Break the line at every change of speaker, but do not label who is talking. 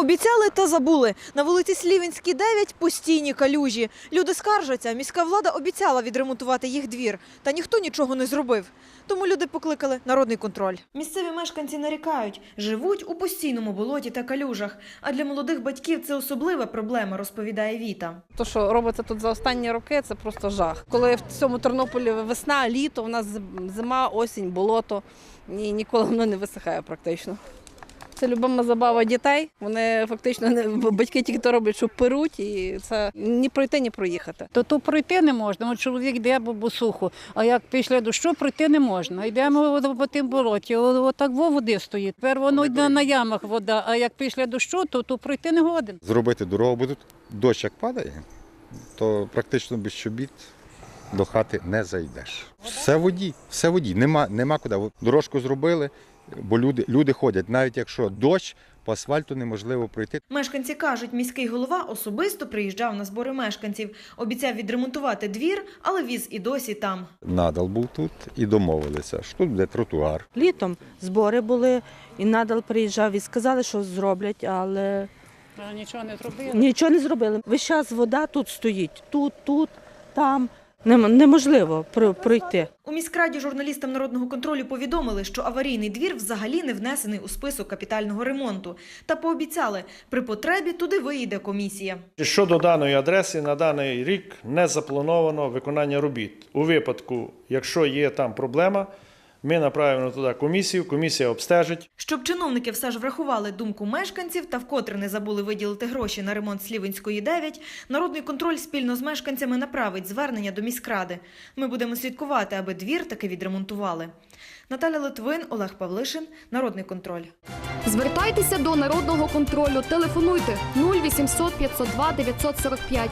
Обіцяли та забули. На вулиці Слівінській 9 постійні калюжі. Люди скаржаться, міська влада обіцяла відремонтувати їх двір, та ніхто нічого не зробив. Тому люди покликали народний контроль. Місцеві мешканці нарікають, живуть у постійному болоті та калюжах. А для молодих батьків це особлива проблема, розповідає Віта.
То, що робиться тут за останні роки, це просто жах. Коли в цьому Тернополі весна, літо, у нас зима, осінь, болото, і ніколи воно не висихає практично. Це любима забава дітей. Вони фактично не батьки тільки то роблять, що перуть, і це ні пройти, ні проїхати.
То то пройти не можна. От чоловік йде бо, бо сухо. А як після дощу пройти не можна. Йдемо по тим болоті. Отак во води стоїть. Тепер воно йде на ямах вода. А як після дощу, то, то пройти не годен.
зробити дорогу, бо тут дощ як падає, то практично без чобіт до хати не зайдеш. Все воді, все в воді. Нема, нема куди. Дорожку зробили, бо люди, люди ходять. Навіть якщо дощ, по асфальту неможливо пройти.
Мешканці кажуть, міський голова особисто приїжджав на збори мешканців, обіцяв відремонтувати двір, але віз і досі там.
Надал був тут і домовилися, що тут буде тротуар.
Літом збори були, і надал приїжджав і сказали, що зроблять, але
А нічого не зробили.
нічого не зробили. Весь час вода тут стоїть, тут, тут, там. Нем- Неможливо про- пройти.
У міськраді журналістам народного контролю повідомили, що аварійний двір взагалі не внесений у список капітального ремонту. Та пообіцяли, при потребі туди виїде комісія.
Щодо даної адреси, на даний рік не заплановано виконання робіт. У випадку, якщо є там проблема, ми направимо туди комісію, комісія обстежить.
Щоб чиновники все ж врахували думку мешканців та вкотре не забули виділити гроші на ремонт Слівенської 9, народний контроль спільно з мешканцями направить звернення до міськради. Ми будемо слідкувати, аби двір таки відремонтували. Наталя Литвин, Олег Павлишин, Народний контроль.
Звертайтеся до народного контролю. Телефонуйте 0800 502 945.